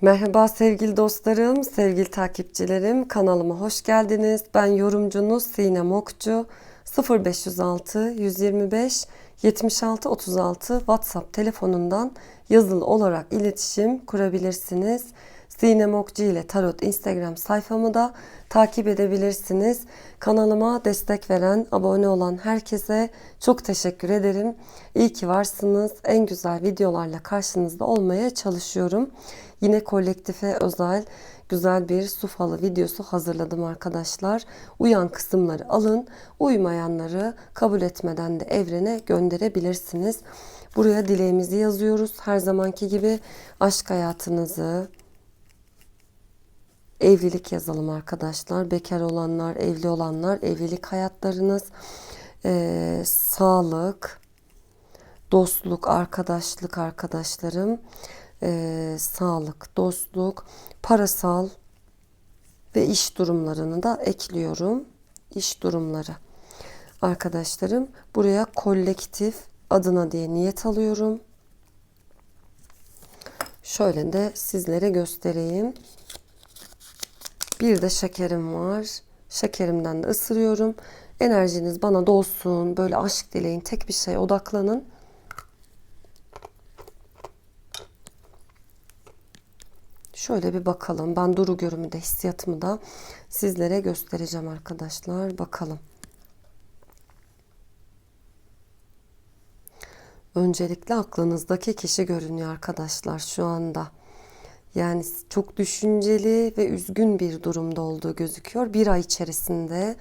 Merhaba sevgili dostlarım, sevgili takipçilerim. Kanalıma hoş geldiniz. Ben yorumcunuz Sinem Okçu. 0506 125 76 36 WhatsApp telefonundan yazılı olarak iletişim kurabilirsiniz. Sinem Okçu ile Tarot Instagram sayfamı da takip edebilirsiniz. Kanalıma destek veren, abone olan herkese çok teşekkür ederim. İyi ki varsınız. En güzel videolarla karşınızda olmaya çalışıyorum. Yine kolektife özel güzel bir su falı videosu hazırladım arkadaşlar. Uyan kısımları alın, uymayanları kabul etmeden de evrene gönderebilirsiniz. Buraya dileğimizi yazıyoruz. Her zamanki gibi aşk hayatınızı, evlilik yazalım arkadaşlar. Bekar olanlar, evli olanlar, evlilik hayatlarınız, e, sağlık, dostluk, arkadaşlık arkadaşlarım, e, sağlık, dostluk, parasal ve iş durumlarını da ekliyorum. İş durumları. Arkadaşlarım buraya kolektif adına diye niyet alıyorum. Şöyle de sizlere göstereyim. Bir de şekerim var. Şekerimden de ısırıyorum. Enerjiniz bana dolsun. Böyle aşk dileyin. Tek bir şeye odaklanın. Şöyle bir bakalım. Ben duru görümü de hissiyatımı da sizlere göstereceğim arkadaşlar. Bakalım. Öncelikle aklınızdaki kişi görünüyor arkadaşlar şu anda. Yani çok düşünceli ve üzgün bir durumda olduğu gözüküyor. Bir ay içerisinde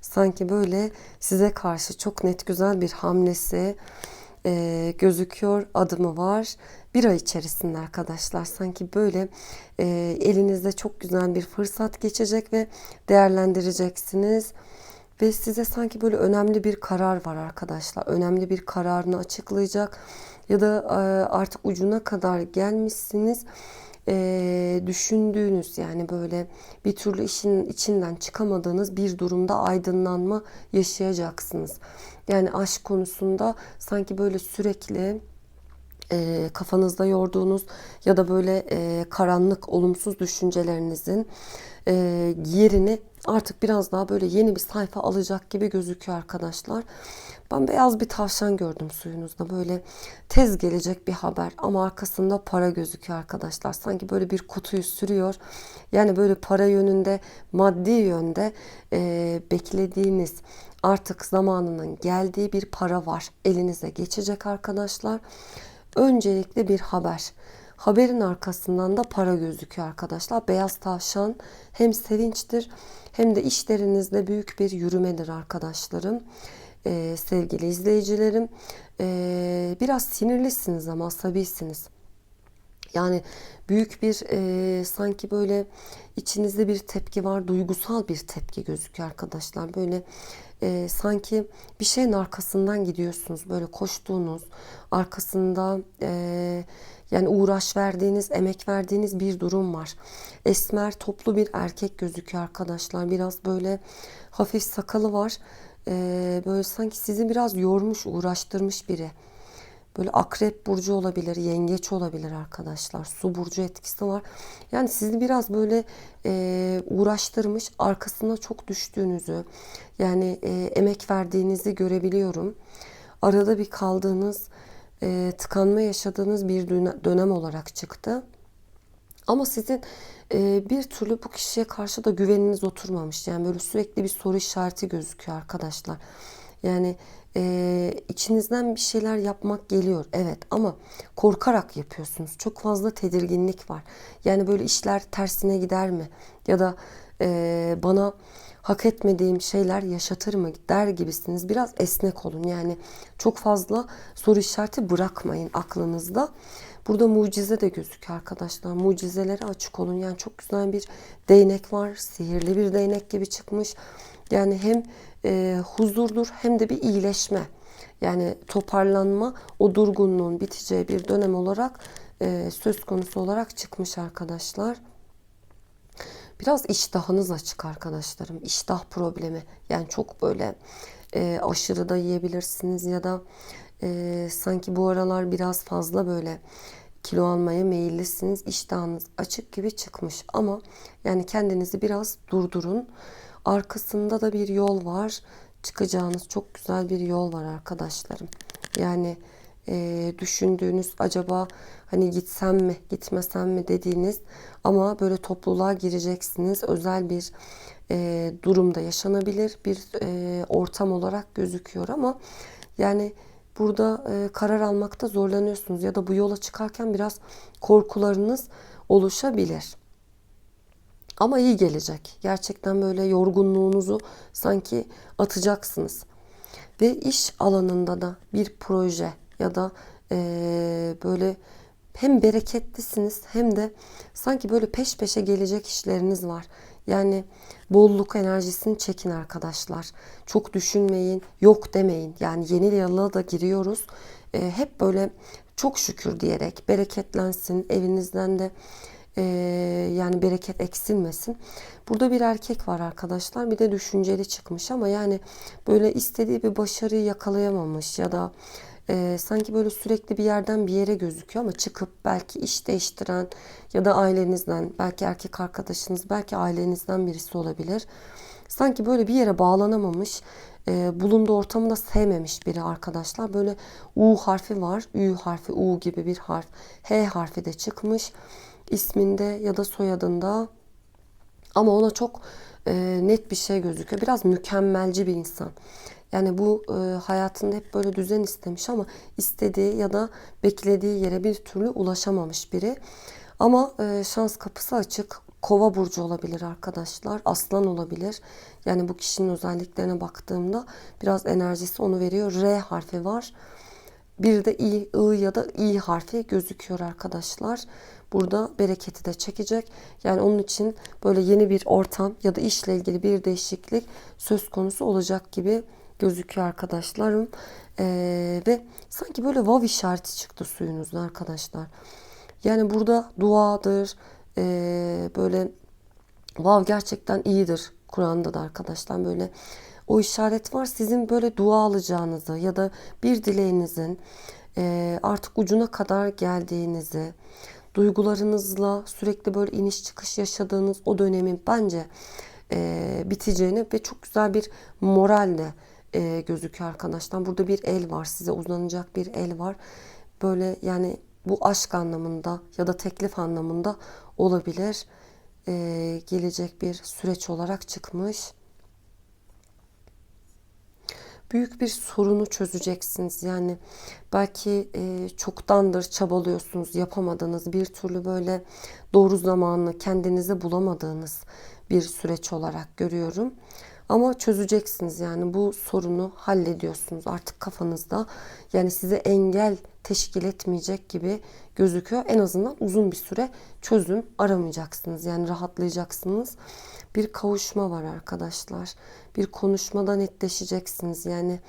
sanki böyle size karşı çok net güzel bir hamlesi e, gözüküyor, adımı var. Bir ay içerisinde arkadaşlar sanki böyle e, elinizde çok güzel bir fırsat geçecek ve değerlendireceksiniz. Ve size sanki böyle önemli bir karar var arkadaşlar. Önemli bir kararını açıklayacak ya da e, artık ucuna kadar gelmişsiniz e, düşündüğünüz yani böyle bir türlü işin içinden çıkamadığınız bir durumda aydınlanma yaşayacaksınız. Yani aşk konusunda sanki böyle sürekli e, kafanızda yorduğunuz ya da böyle e, karanlık, olumsuz düşüncelerinizin e, yerini artık biraz daha böyle yeni bir sayfa alacak gibi gözüküyor arkadaşlar. Ben beyaz bir tavşan gördüm suyunuzda. Böyle tez gelecek bir haber ama arkasında para gözüküyor arkadaşlar. Sanki böyle bir kutuyu sürüyor. Yani böyle para yönünde, maddi yönde e, beklediğiniz artık zamanının geldiği bir para var. Elinize geçecek arkadaşlar. Öncelikle bir haber. Haberin arkasından da para gözüküyor arkadaşlar. Beyaz tavşan hem sevinçtir hem de işlerinizde büyük bir yürümedir arkadaşlarım. Ee, sevgili izleyicilerim. Ee, biraz sinirlisiniz ama asabisiniz. Yani büyük bir e, sanki böyle içinizde bir tepki var, duygusal bir tepki gözüküyor arkadaşlar. Böyle e, sanki bir şeyin arkasından gidiyorsunuz, böyle koştuğunuz, arkasında e, yani uğraş verdiğiniz, emek verdiğiniz bir durum var. Esmer, toplu bir erkek gözüküyor arkadaşlar. Biraz böyle hafif sakalı var. E, böyle sanki sizi biraz yormuş, uğraştırmış biri. Böyle akrep burcu olabilir, yengeç olabilir arkadaşlar. Su burcu etkisi var. Yani sizi biraz böyle e, uğraştırmış, arkasına çok düştüğünüzü, yani e, emek verdiğinizi görebiliyorum. Arada bir kaldığınız, e, tıkanma yaşadığınız bir dönem olarak çıktı. Ama sizin e, bir türlü bu kişiye karşı da güveniniz oturmamış. Yani böyle sürekli bir soru işareti gözüküyor arkadaşlar. Yani e, içinizden bir şeyler yapmak geliyor. Evet ama korkarak yapıyorsunuz. Çok fazla tedirginlik var. Yani böyle işler tersine gider mi? Ya da e, bana hak etmediğim şeyler yaşatır mı der gibisiniz. Biraz esnek olun. Yani çok fazla soru işareti bırakmayın aklınızda. Burada mucize de gözüküyor arkadaşlar. Mucizelere açık olun. Yani çok güzel bir değnek var. Sihirli bir değnek gibi çıkmış. Yani hem e, huzurdur hem de bir iyileşme. Yani toparlanma, o durgunluğun biteceği bir dönem olarak e, söz konusu olarak çıkmış arkadaşlar. Biraz iştahınız açık arkadaşlarım. İştah problemi. Yani çok böyle e, aşırı da yiyebilirsiniz ya da e, sanki bu aralar biraz fazla böyle kilo almaya meyillisiniz. İştahınız açık gibi çıkmış ama yani kendinizi biraz durdurun. Arkasında da bir yol var. Çıkacağınız çok güzel bir yol var arkadaşlarım. Yani e, düşündüğünüz acaba hani gitsem mi gitmesem mi dediğiniz ama böyle topluluğa gireceksiniz. Özel bir e, durumda yaşanabilir bir e, ortam olarak gözüküyor ama yani burada e, karar almakta zorlanıyorsunuz ya da bu yola çıkarken biraz korkularınız oluşabilir. Ama iyi gelecek. Gerçekten böyle yorgunluğunuzu sanki atacaksınız. Ve iş alanında da bir proje ya da e, böyle hem bereketlisiniz hem de sanki böyle peş peşe gelecek işleriniz var. Yani bolluk enerjisini çekin arkadaşlar. Çok düşünmeyin, yok demeyin. Yani yeni yıla da giriyoruz. E, hep böyle çok şükür diyerek bereketlensin. Evinizden de e, yani bereket eksilmesin. Burada bir erkek var arkadaşlar. Bir de düşünceli çıkmış ama yani böyle istediği bir başarıyı yakalayamamış ya da e, sanki böyle sürekli bir yerden bir yere gözüküyor ama çıkıp belki iş değiştiren ya da ailenizden belki erkek arkadaşınız belki ailenizden birisi olabilir. Sanki böyle bir yere bağlanamamış e, bulunduğu ortamı da sevmemiş biri arkadaşlar. Böyle U harfi var. Ü harfi, U gibi bir harf. H harfi de çıkmış. İsminde ya da soyadında. Ama ona çok e, net bir şey gözüküyor. Biraz mükemmelci bir insan. Yani bu e, hayatında hep böyle düzen istemiş ama istediği ya da beklediği yere bir türlü ulaşamamış biri. Ama e, şans kapısı açık. Kova burcu olabilir arkadaşlar. Aslan olabilir. Yani bu kişinin özelliklerine baktığımda biraz enerjisi onu veriyor. R harfi var. Bir de I, I ya da I harfi gözüküyor arkadaşlar. Burada bereketi de çekecek. Yani onun için böyle yeni bir ortam ya da işle ilgili bir değişiklik söz konusu olacak gibi gözüküyor arkadaşlarım. Ee, ve sanki böyle vav işareti çıktı suyunuzda arkadaşlar. Yani burada duadır. Ee, böyle vav gerçekten iyidir. Kur'an'da da arkadaşlar böyle o işaret var. Sizin böyle dua alacağınızı ya da bir dileğinizin e, artık ucuna kadar geldiğinizi, duygularınızla sürekli böyle iniş çıkış yaşadığınız o dönemin bence e, biteceğini ve çok güzel bir moralle e, gözüküyor arkadaşlar. Burada bir el var. Size uzanacak bir el var. Böyle yani bu aşk anlamında ya da teklif anlamında olabilir. E, gelecek bir süreç olarak çıkmış. Büyük bir sorunu çözeceksiniz. Yani belki e, çoktandır çabalıyorsunuz, yapamadığınız bir türlü böyle doğru zamanını kendinize bulamadığınız bir süreç olarak görüyorum. Ama çözeceksiniz yani bu sorunu hallediyorsunuz artık kafanızda. Yani size engel teşkil etmeyecek gibi gözüküyor. En azından uzun bir süre çözüm aramayacaksınız. Yani rahatlayacaksınız. Bir kavuşma var arkadaşlar. Bir konuşmada netleşeceksiniz. Yani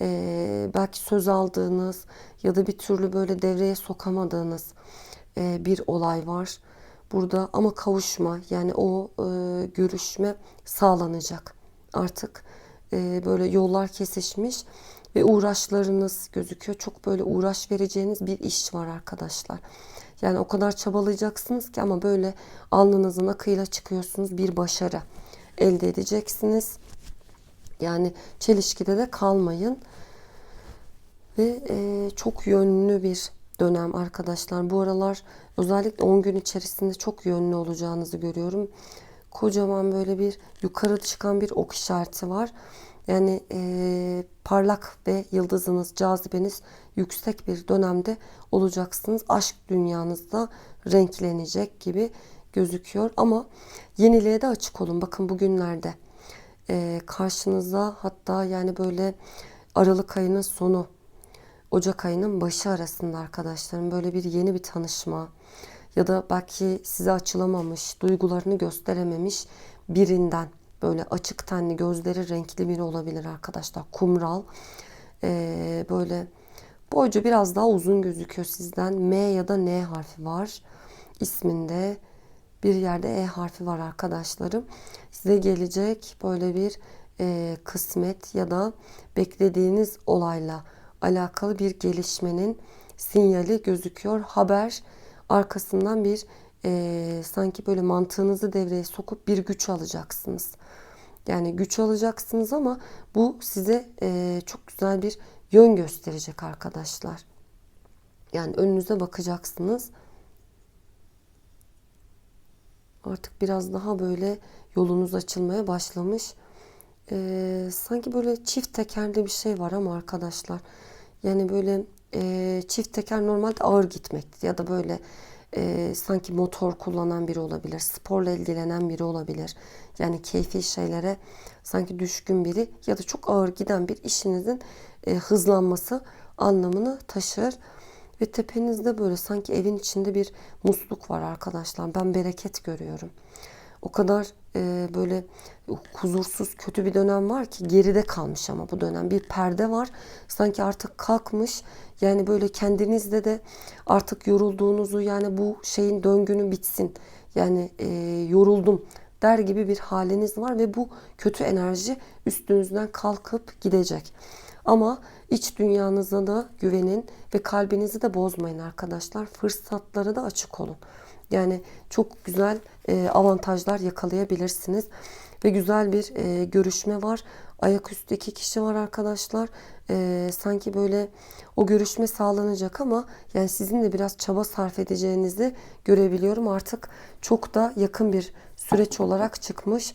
e, belki söz aldığınız ya da bir türlü böyle devreye sokamadığınız e, bir olay var burada ama kavuşma yani o e, görüşme sağlanacak artık e, böyle yollar kesişmiş ve uğraşlarınız gözüküyor. Çok böyle uğraş vereceğiniz bir iş var arkadaşlar. Yani o kadar çabalayacaksınız ki ama böyle alnınızın akıyla çıkıyorsunuz bir başarı elde edeceksiniz. Yani çelişkide de kalmayın. Ve e, çok yönlü bir dönem arkadaşlar. Bu aralar özellikle 10 gün içerisinde çok yönlü olacağınızı görüyorum kocaman böyle bir yukarı çıkan bir ok işareti var. Yani e, parlak ve yıldızınız, cazibeniz yüksek bir dönemde olacaksınız. Aşk dünyanızda renklenecek gibi gözüküyor. Ama yeniliğe de açık olun. Bakın bugünlerde e, karşınıza hatta yani böyle Aralık ayının sonu, Ocak ayının başı arasında arkadaşlarım böyle bir yeni bir tanışma, ya da belki size açılamamış, duygularını gösterememiş birinden böyle açık tenli, gözleri renkli biri olabilir arkadaşlar. Kumral. Ee, böyle boyca biraz daha uzun gözüküyor sizden. M ya da N harfi var isminde. Bir yerde E harfi var arkadaşlarım. Size gelecek böyle bir e, kısmet ya da beklediğiniz olayla alakalı bir gelişmenin sinyali gözüküyor. Haber arkasından bir e, sanki böyle mantığınızı devreye sokup bir güç alacaksınız. Yani güç alacaksınız ama bu size e, çok güzel bir yön gösterecek arkadaşlar. Yani önünüze bakacaksınız. Artık biraz daha böyle yolunuz açılmaya başlamış. Ee, sanki böyle çift tekerli bir şey var ama arkadaşlar. Yani böyle e, çift teker normalde ağır gitmektir ya da böyle e, sanki motor kullanan biri olabilir, sporla ilgilenen biri olabilir. Yani keyfi şeylere sanki düşkün biri ya da çok ağır giden bir işinizin e, hızlanması anlamını taşır. Ve tepenizde böyle sanki evin içinde bir musluk var arkadaşlar. Ben bereket görüyorum. O kadar e, böyle huzursuz, kötü bir dönem var ki geride kalmış ama bu dönem bir perde var. Sanki artık kalkmış. Yani böyle kendinizde de artık yorulduğunuzu yani bu şeyin döngünü bitsin. Yani e, yoruldum der gibi bir haliniz var ve bu kötü enerji üstünüzden kalkıp gidecek. Ama iç dünyanıza da güvenin ve kalbinizi de bozmayın arkadaşlar. Fırsatlara da açık olun. Yani çok güzel e, avantajlar yakalayabilirsiniz. Ve güzel bir e, görüşme var. Ayaküstü iki kişi var arkadaşlar. E, sanki böyle o görüşme sağlanacak ama yani sizin de biraz çaba sarf edeceğinizi görebiliyorum. Artık çok da yakın bir süreç olarak çıkmış.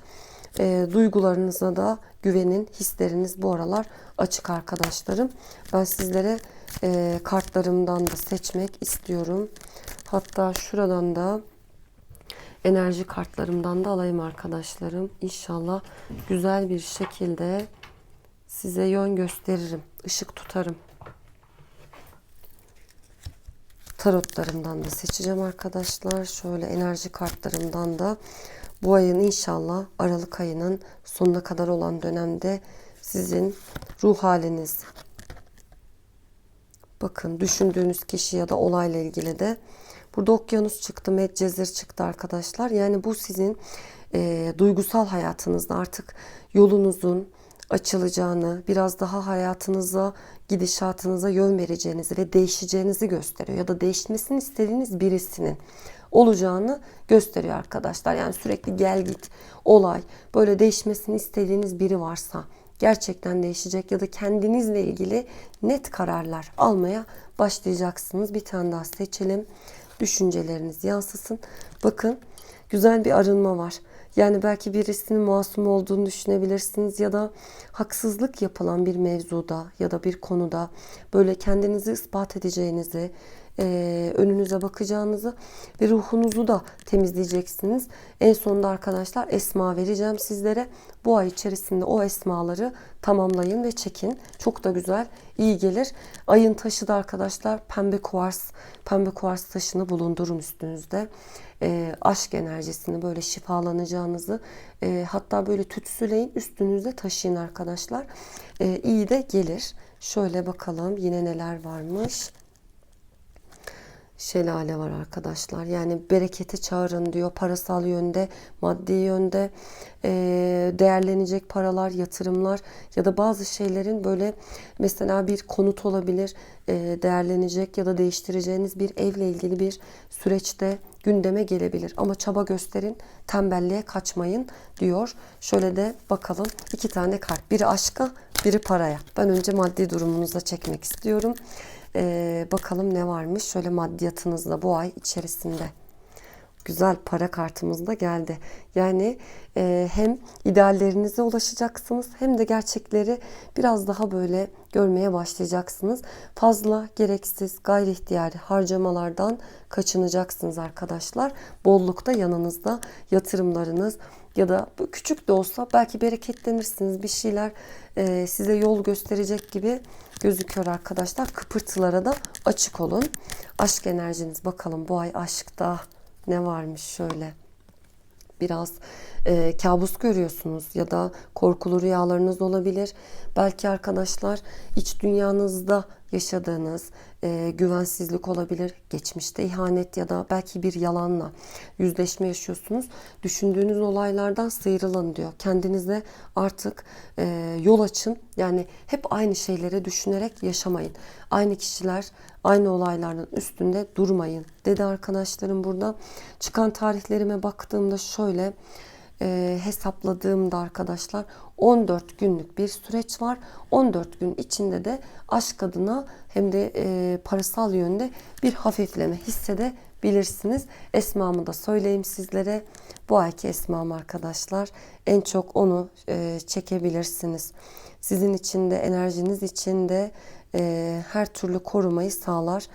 E, duygularınıza da güvenin. Hisleriniz bu aralar açık arkadaşlarım. Ben sizlere e, kartlarımdan da seçmek istiyorum. Hatta şuradan da enerji kartlarımdan da alayım arkadaşlarım. İnşallah güzel bir şekilde size yön gösteririm. ışık tutarım. Tarotlarımdan da seçeceğim arkadaşlar. Şöyle enerji kartlarımdan da bu ayın inşallah Aralık ayının sonuna kadar olan dönemde sizin ruh haliniz, bakın düşündüğünüz kişi ya da olayla ilgili de burada okyanus çıktı, medcezir çıktı arkadaşlar. Yani bu sizin e, duygusal hayatınızda artık yolunuzun açılacağını, biraz daha hayatınıza, gidişatınıza yön vereceğinizi ve değişeceğinizi gösteriyor. Ya da değişmesini istediğiniz birisinin olacağını gösteriyor arkadaşlar. Yani sürekli gel git, olay, böyle değişmesini istediğiniz biri varsa gerçekten değişecek ya da kendinizle ilgili net kararlar almaya başlayacaksınız. Bir tane daha seçelim. Düşünceleriniz yansısın. Bakın güzel bir arınma var. Yani belki birisinin masum olduğunu düşünebilirsiniz ya da haksızlık yapılan bir mevzuda ya da bir konuda böyle kendinizi ispat edeceğinizi, e, önünüze bakacağınızı ve ruhunuzu da temizleyeceksiniz. En sonunda arkadaşlar esma vereceğim sizlere. Bu ay içerisinde o esmaları tamamlayın ve çekin. Çok da güzel, iyi gelir. Ayın taşı da arkadaşlar pembe kuvars, pembe kuvars taşını bulundurun üstünüzde. E, aşk enerjisini böyle şifalanacağınızı e, hatta böyle tütsüleyin üstünüzde taşıyın arkadaşlar. E, iyi de gelir. Şöyle bakalım yine neler varmış şelale var arkadaşlar. Yani bereketi çağırın diyor. Parasal yönde, maddi yönde e, değerlenecek paralar, yatırımlar ya da bazı şeylerin böyle mesela bir konut olabilir e, değerlenecek ya da değiştireceğiniz bir evle ilgili bir süreçte gündeme gelebilir. Ama çaba gösterin, tembelliğe kaçmayın diyor. Şöyle de bakalım iki tane kart. Biri aşka, biri paraya. Ben önce maddi durumunuza çekmek istiyorum. Ee, bakalım ne varmış. Şöyle maddiyatınızda bu ay içerisinde. Güzel para kartımız da geldi. Yani e, hem ideallerinize ulaşacaksınız hem de gerçekleri biraz daha böyle görmeye başlayacaksınız. Fazla gereksiz gayri ihtiyari harcamalardan kaçınacaksınız arkadaşlar. Bollukta yanınızda yatırımlarınız ya da küçük de olsa belki bereketlenirsiniz. Bir şeyler e, size yol gösterecek gibi gözüküyor arkadaşlar. Kıpırtılara da açık olun. Aşk enerjiniz bakalım bu ay aşkta ne varmış şöyle. Biraz e, kabus görüyorsunuz ya da korkulu rüyalarınız olabilir. Belki arkadaşlar iç dünyanızda yaşadığınız e, güvensizlik olabilir, geçmişte ihanet ya da belki bir yalanla yüzleşme yaşıyorsunuz. Düşündüğünüz olaylardan sıyrılın diyor. Kendinize artık e, yol açın. Yani hep aynı şeyleri düşünerek yaşamayın. Aynı kişiler, aynı olayların üstünde durmayın dedi arkadaşlarım burada. Çıkan tarihlerime baktığımda şöyle e, hesapladığımda arkadaşlar 14 günlük bir süreç var. 14 gün içinde de aşk adına hem de e, parasal yönde bir hafifleme hissedebilirsiniz. Esmamı da söyleyeyim sizlere. Bu ayki esmam arkadaşlar. En çok onu e, çekebilirsiniz. Sizin için de enerjiniz için de e, her türlü korumayı sağlar.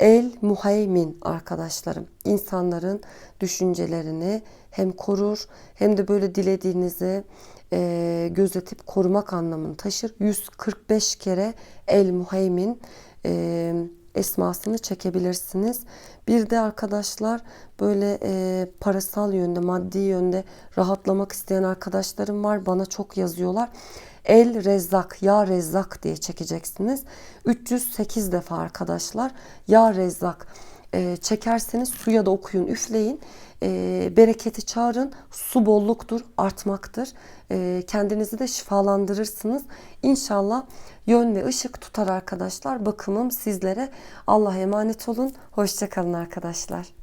El muheymin arkadaşlarım. İnsanların düşüncelerini hem korur hem de böyle dilediğinizi e, gözetip korumak anlamını taşır. 145 kere el muheymin e, esmasını çekebilirsiniz. Bir de arkadaşlar böyle e, parasal yönde, maddi yönde rahatlamak isteyen arkadaşlarım var. Bana çok yazıyorlar. El Rezzak, Ya Rezzak diye çekeceksiniz. 308 defa arkadaşlar. Ya Rezzak e, çekerseniz suya da okuyun, üfleyin. E, bereketi çağırın. Su bolluktur, artmaktır. E, kendinizi de şifalandırırsınız. İnşallah yön ve ışık tutar arkadaşlar. Bakımım sizlere. Allah'a emanet olun. Hoşçakalın arkadaşlar.